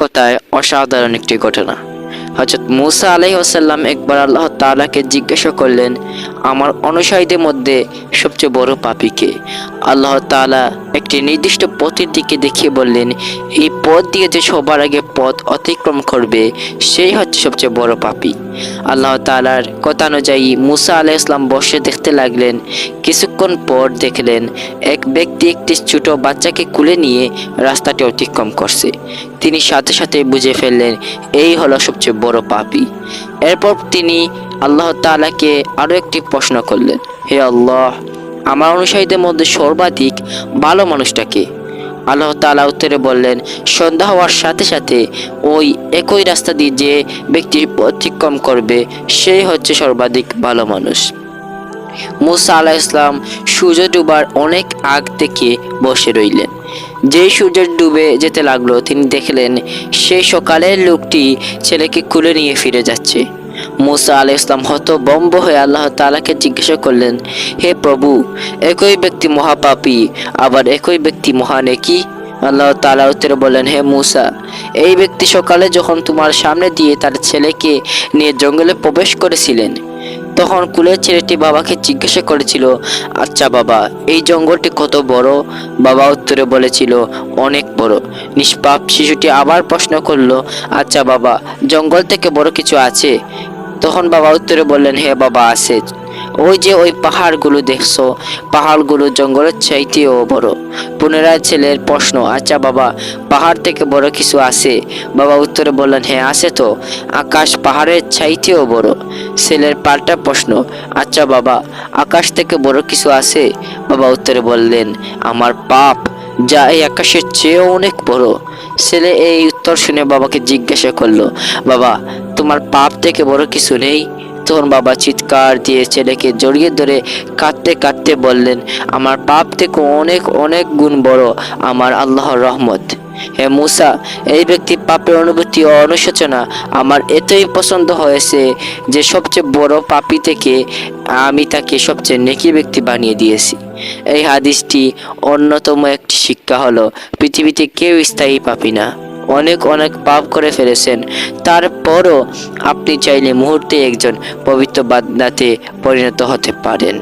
কথায় অসাধারণ একটি ঘটনা। হজরত মুসা আলাই ওসাল্লাম একবার আল্লাহ তালাকে জিজ্ঞাসা করলেন, আমার অনুসারীদের মধ্যে সবচেয়ে বড় পাপিকে আল্লাহ তাআলা একটি নির্দিষ্ট পথের দিকে দেখিয়ে বললেন, এই পথ দিয়ে যে সবার আগে পথ অতিক্রম করবে, সেই হচ্ছে সবচেয়ে বড় পাপি। আল্লাহ তাআলার কথা অনুযায়ী মুসা আলাই ইসলাম বসে দেখতে লাগলেন। কিছুক্ষণ পর দেখলেন, এক ব্যক্তি একটি ছোট বাচ্চাকে কুলে নিয়ে রাস্তাটি অতিক্রম করছে। তিনি সাথে সাথে বুঝে ফেললেন, এই হলো সবচেয়ে বড় পাপি। এরপর তিনি আল্লাহ তাআলাকে আরও একটি প্রশ্ন করলেন, হে আল্লাহ আমার অনুসারীদের মধ্যে সর্বাধিক ভালো মানুষটাকে। আল্লাহ তাআলা উত্তরে বললেন, সন্ধ্যা হওয়ার সাথে সাথে ওই একই রাস্তা দিয়ে যে ব্যক্তি অতিক্রম করবে সেই হচ্ছে সর্বাধিক ভালো মানুষ। মুসা আলাহ ইসলাম সূর্য ডুবার অনেক আগ থেকে বসে রইলেন। যেই সূর্য ডুবে যেতে লাগল, তিনি দেখলেন, সেই সকালের লোকটি ছেলেকে কুলে নিয়ে ফিরে যাচ্ছে। মুসা আলাহ ইসলাম হতবম্ব হয়ে আল্লাহ তাআলাকে জিজ্ঞাসা করলেন, হে প্রভু, একই ব্যক্তি মহাপাপী, আবার একই ব্যক্তি মহানেকি? আল্লাহ তাআলা উত্তরে বললেন, হে মুসা, এই ব্যক্তি সকালে যখন তোমার সামনে দিয়ে তার ছেলেকে নিয়ে জঙ্গলে প্রবেশ করেছিলেন, তখন কুলের ছেলেটি বাবাকে জিজ্ঞাসা করেছিল আচ্ছা বাবা, এই জঙ্গলটি কত বড়? বাবা উত্তরে বলেছিল, অনেক বড়। নিষ্পাপ শিশুটি আবার প্রশ্ন করল আচ্ছা বাবা, জঙ্গল থেকে বড় কিছু আছে? তখন বাবা উত্তরে বললেন, হে বাবা আছে ওই যে ওই পাহাড়গুলো দেখছ, পাহাড়গুলো জঙ্গলের চাইতেও বড়। পুনরায় ছেলের প্রশ্ন আচ্ছা বাবা, পাহাড় থেকে বড় কিছু আছে? বাবা উত্তরে বললেন হ্যাঁ আছে তো, আকাশ পাহাড়ের চাইতেও বড়। ছেলের পাল্টা প্রশ্ন আচ্ছা বাবা, আকাশ থেকে বড় কিছু আছে? বাবা উত্তরে বললেন, আমার পাপ যা এই আকাশের চেয়েও অনেক বড়। ছেলে এই উত্তর শুনে বাবাকে জিজ্ঞাসা করল, বাবা, তোমার পাপ থেকে বড় কিছু নেই? তখন বাবা চিৎকার দিয়ে ছেলেকে জড়িয়ে ধরে কাঁদতে কাঁদতে বললেন, আমার পাপ থেকে অনেক অনেক গুণ বড়, আমার আল্লাহর রহমত। হে মুসা, এই ব্যক্তি পাপের অনুভূতি ও অনুশোচনা আমার এতই পছন্দ হয়েছে যে সবচেয়ে বড় পাপি থেকে আমি তাকে সবচেয়ে নেকি ব্যক্তি বানিয়ে দিয়েছি। এই হাদিসটি অন্যতম একটি শিক্ষা হলো, পৃথিবীতে কেউ স্থায়ী পাপি না। অনেক অনেক পাপ করে ফেলেছেন। তারপরও আপনি চাইলে মুহূর্তে একজন পবিত্র বাদনাতে পরিণত হতে পারেন।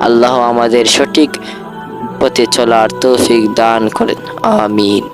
আল্লাহ আমাদের সঠিক পথে চলার তৌফিক দান করেন। আমিন।